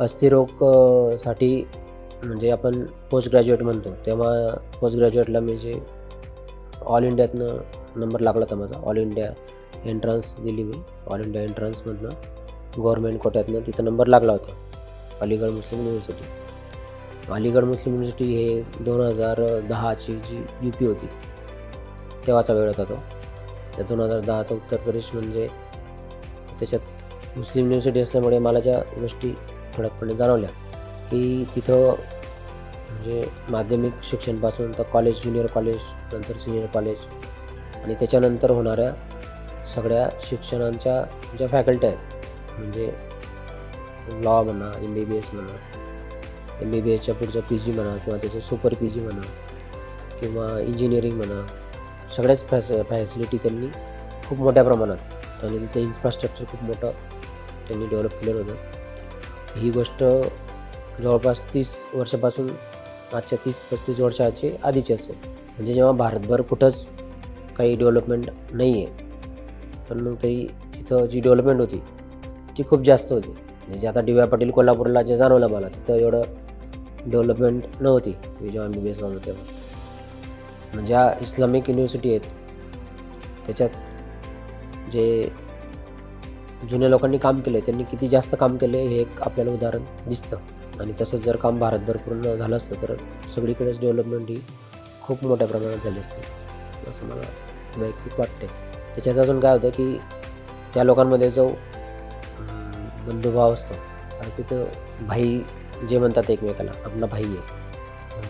अस्थिरोगसाठी म्हणजे आपण post graduate म्हणतो. तेव्हा पोस्ट ग्रॅज्युएटला मी जे ऑल इंडियातनं नंबर लागला होता माझा. ऑल इंडिया एंट्रन्स दिली मी. ऑल इंडिया एंट्रन्समधनं गव्हर्मेंट कोट्यातनं तिथं नंबर लागला होता. Aligarh Muslim university Aligarh Muslim university हे दोन हजार दहाची जी यू पी होती तेव्हाचा वेळ होता तो. त्या दोन हजार दहाचा उत्तर प्रदेश म्हणजे त्याच्यात मुस्लिम युनिव्हर्सिटी असल्यामुळे मला ज्या गोष्टी ठळकपणे जाणवल्या की तिथं म्हणजे माध्यमिक शिक्षणपासून तर कॉलेज ज्युनियर कॉलेज नंतर सिनियर कॉलेज आणि त्याच्यानंतर होणाऱ्या सगळ्या शिक्षणांच्या ज्या फॅकल्टी आहेत म्हणजे लॉ म्हणा एम बी बी एस म्हणा एम बी बी एसच्या पुढचं पी जी म्हणा किंवा त्याचं सुपर पी जी म्हणा किंवा इंजिनिअरिंग म्हणा सगळ्याच फॅस फॅसिलिटी त्यांनी खूप मोठ्या प्रमाणात आणि तिथे इन्फ्रास्ट्रक्चर खूप मोठं त्यांनी डेव्हलप केलेलं होतं. ही गोष्ट जवळपास तीस वर्षापासून आजच्या तीस पस्तीस वर्षाची आधीची असेल. म्हणजे जेव्हा भारतभर कुठंच काही डेव्हलपमेंट नाही आहे पण मग तरी तिथं जी डेव्हलपमेंट होती ती खूप जास्त होती. म्हणजे जे आता डी वाय पाटील कोल्हापूरला जे जाणवलं मला तिथं एवढं डेव्हलपमेंट नव्हती. मी जेव्हा एम बी बी एसला होतो तेव्हा. म्हणजे ज्या इस्लामिक युनिव्हर्सिटी आहेत त्याच्यात जे जुन्या लोकांनी काम केलं आहे त्यांनी किती जास्त काम केलं आहे हे एक आपल्याला उदाहरण दिसतं. आणि तसंच जर काम भारतभर पूर्ण झालं असतं तर सगळीकडेच डेव्हलपमेंट ही खूप मोठ्या प्रमाणात झाली असते. असं मला वैयक्तिक वाटते त्याच्यात अजून काय होतं की त्या लोकांमध्ये जो बंधुभाव असतो आणि तिथं भाई जे म्हणतात एकमेकाला आपला भाई आहे.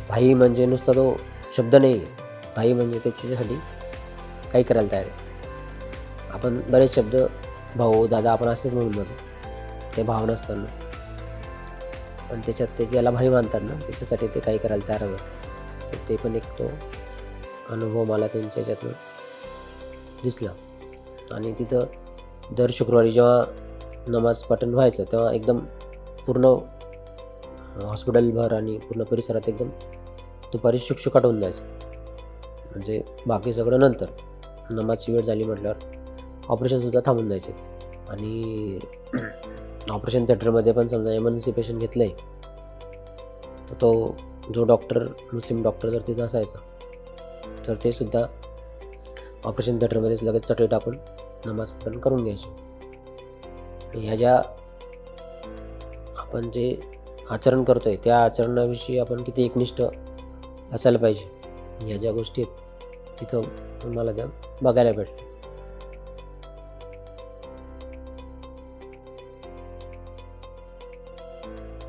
भाई म्हणजे नुसता तो शब्द नाही आहे. भाई म्हणजे त्याच्यासाठी काही करायला तयार आहे. आपण बरेच शब्द भाऊ दादा आपण असेच म्हणून जातो ते भाव नसताना पण त्याच्यात ते ज्याला भाई मानतात ना त्याच्यासाठी ते काही करायला तयार हवं तर ते पण एक तो अनुभव मला त्यांच्या याच्यातून दिसला. आणि तिथं दर शुक्रवारी जेव्हा नमाज पठण व्हायचं तेव्हा एकदम पूर्ण हॉस्पिटलभर आणि पूर्ण परिसरात एकदम दुपारी शुकशुकाट होऊन जायचं. म्हणजे बाकी सगळं नंतर. नमाजची वेळ झाली म्हटल्यावर. ऑपरेशनसुद्धा थांबून जायचे. आणि ऑपरेशन थिएटरमध्ये पण समजा एमर्जन्सी पेशंट घेतलं आहे तर तो जो डॉक्टर मुस्लिम डॉक्टर जर तिथं असायचा तर ते सुद्धा ऑपरेशन थिएटरमध्येच लगेच चटई टाकून नमाज पण करून घ्यायचे. ह्या ज्या आपण जे आचरण करतो आहे त्या आचरणाविषयी आपण किती एकनिष्ठ असायला पाहिजे ह्या ज्या गोष्टी आहेत तिथं मला त्या बघायला भेटल्या